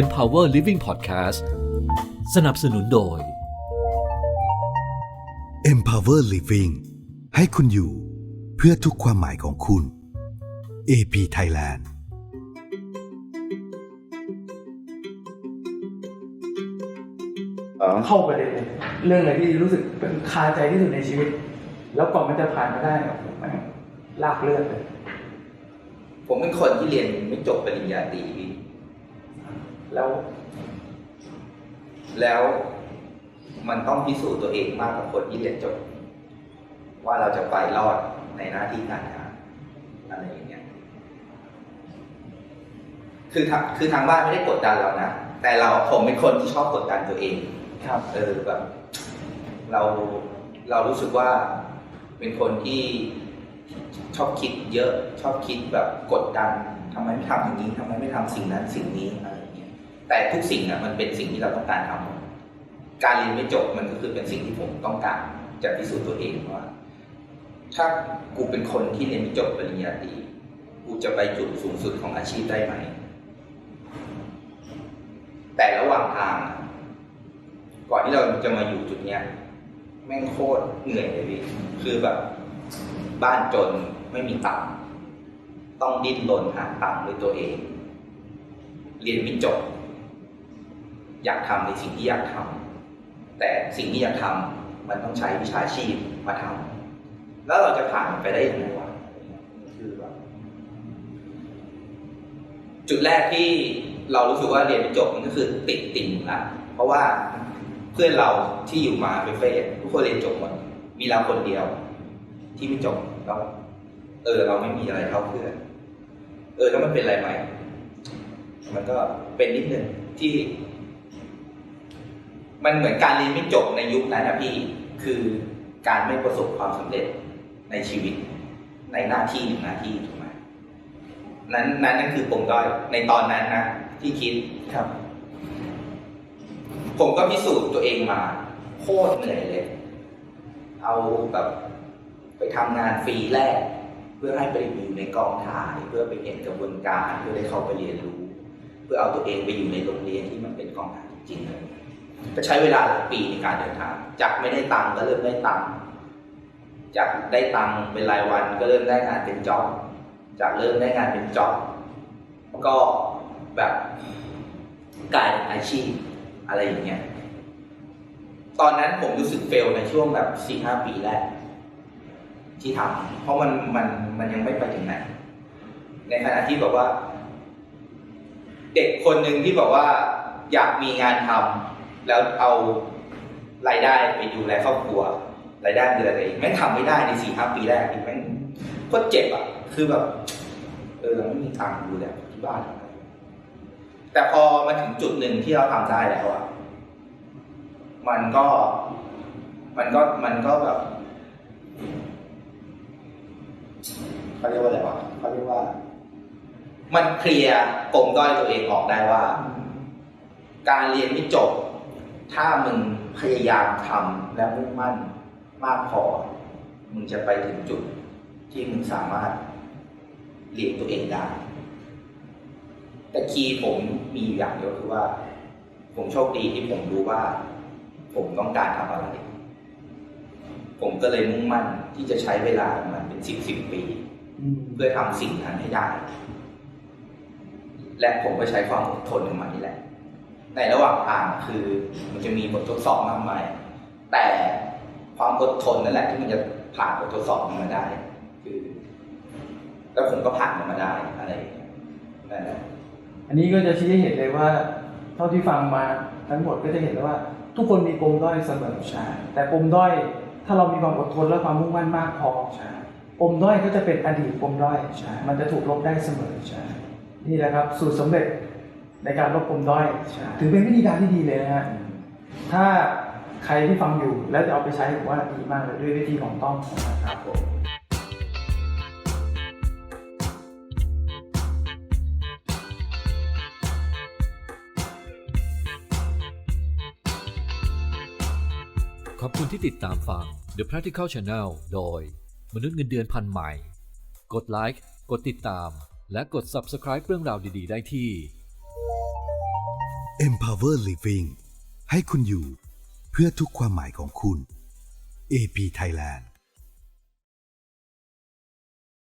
Empower Living Podcast สนับสนุนโดย Empower Living ให้คุณอยู่เพื่อทุกความหมายของคุณ AP Thailand เข้าประเด็นเลยเรื่องอะไรที่รู้สึกเป็นคาใจที่สุดในชีวิต แล้วก่อนมันจะผ่านมาได้เนี่ยผมแม่งลากเลือดเลยผม เป็นคนที่เรียนไม่จบปริญญาตรีพี่แล้ว แล้วมันต้องพิสูจน์ตัวเองมากกว่าคนที่เรียนจบ ว่าเราจะไปรอดในหน้าที่การงานอะไรอย่างเงี้ยคือทางคือทางบ้านไม่ได้กดดันเรานะแต่เราผมเป็นคนที่ชอบกดดันตัวเอง ครับ เออแบบเราเรารู้สึกว่าเป็นคนที่ ชอบคิดเยอะ ชอบคิดแบบกดดันทำไมไม่ทำอย่างนี้ทำไมไม่ทำสิ่งนั้นสิ่งนี้อะไรอย่างเงี้ยแต่ทุกสิ่งอะมันเป็นสิ่งที่เราต้องการทำการเรียนไม่จบมันก็คือเป็นสิ่งที่ผมต้องการจะพิสูจน์ตัวเองว่า ถ้ากูเป็นคนที่เรียนไม่จบปริญญาตรีกูจะไปจุดสูงสุดของอาชีพได้ไหม แต่ระหว่างทางก่อนที่เราจะมาอยู่จุดเนี้ยแม่งโคตรเหนื่อยเลยพี่คือแบบ บ้านจนไม่มีตังค์ต้องดิ้นรนหาตังค์ด้วยตัวเอง เรียนไม่จบ อยากทำในสิ่งที่อยากทำแต่สิ่งที่อยากทำมันต้องใช้วิชาชีพมาทำแล้วเราจะผ่านไปได้ยังไงวะคือแบบจุดแรกที่เรารู้สึกว่าเรียนไม่จบมันก็คือติดติ่งละเพราะว่าเพื่อนเราที่อยู่มาเฟ่ทุกคนเรียนจบหมดมีเราคนเดียว ที่ไม่จบแล้วเออ เราไม่มีอะไรเท่าเพื่อนเออ แล้วมันเป็นอะไรไหมมันก็เป็นนิดนึงที่ มันเหมือนการเรียนไม่จบในยุคนั้นนะพี่คือการไม่ประสบความสำเร็จในชีวิต ในหน้าที่หนึ่งหน้าที่ถูกไหมนั้นนั้นนั่นคือปมด้อยในตอนนั้นนะที่คิดครับ ผมก็พิสูจน์ตัวเองมา โคตรเหนื่อยเลย เอาแบบ ไปทำงานฟรีแรก เพื่อให้ไปอยู่ในกองถ่ายเพื่อไปเห็นกระบวนการเพื่อได้เข้าไปเรียนรู้ เพื่อเอาตัวเองไปอยู่ในโรงเรียนที่มันเป็นกองถ่ายจริงๆเลยก็ใช้เวลาหลายปีในการเดินทางจากไม่ได้ตังค์ก็เริ่มได้ตังค์จากได้ตังค์เป็นรายวันก็เริ่มได้งานเป็นจ็อบจากเริ่มได้งานเป็นจ็อบก็แบบกลายเป็นอาชีพอะไรอย่างเงี้ยตอนนั้นผมรู้สึกเฟลในช่วงแบบสี่ห้าปีแรก ที่ทำเพราะมันมันมันยังไม่ไปถึงไหน ในขณะที่แบบว่า เด็กคนหนึ่งที่บอกว่าอยากมีงานทำแล้วเอารายได้ไปดูแลครอบครัวรายได้เดือนอะไรไม่งทำไม่ได้ในสี่ห้าปีแรกแม่งโคตรเจ็บอะ คือแบบ เออเราไม่มีตังค์ดูแลที่บ้านแต่พอมาถึงจุดหนึ่งที่เราทำได้แล้วอะมันก็ มันก็มันก็แบบ เขาเรียกว่าอะไรวะเขาเรียกว่า มันเคลียร์ปมด้อยตัวเองออกได้ว่า การเรียนไม่จบ ถ้ามึงพยายามทำและมุ่งมั่นมากพอ มึงจะไปถึงจุดที่มึงสามารถเรียนตัวเองได้ แต่คีย์ผมมีอย่างเดียวคือว่า ผมโชคดีที่ผมรู้ว่า ผมต้องการทำอะไร ผมก็เลยมุ่งมั่นที่จะใช้เวลามันเป็นสิบสิบปี เพื่อทำสิ่งนั้นให้ได้ และผมก็ใช้ความอดทนของมันนี่แหละ ในระหว่างทางคือมันจะมีบททดสอบมากมาย แต่ความอดทนนั่นแหละที่มันจะผ่านบททดสอบมันมาได้ คือ แล้วผมก็ผ่านมันมาได้อะไรอย่างเงี้ยนั่นแหละอันนี้ก็จะชี้ให้เห็นเลยว่า เท่าที่ฟังมาทั้งหมดก็จะเห็นได้ว่า ทุกคนมีปมด้อยเสมอใช่แต่ปมด้อยถ้าเรามีความอดทนและความมุ่งมั่นมากพอใช่ ปมด้อยก็จะเป็นอดีตปมด้อยใช่มันจะถูกลบได้เสมอใช่นี่แหละครับ สูตรสำเร็จในการลบปมด้อยใช่ถือเป็นวิธีการที่ดีเลยนะฮะ ถ้าใครที่ฟังอยู่แล้วจะเอาไปใช้ผมว่าดีมากเลยด้วยวิธีของต้องนะครับครับผมขอบคุณที่ติดตามฟัง The Practical Channel โดย มนุษย์เงินเดือนพันใหม่ กดไลค์ กดติดตาม และกด subscribe เรื่องราวดี ๆ ได้ที่ Empower Living ให้คุณอยู่เพื่อทุกความหมายของคุณ AP Thailand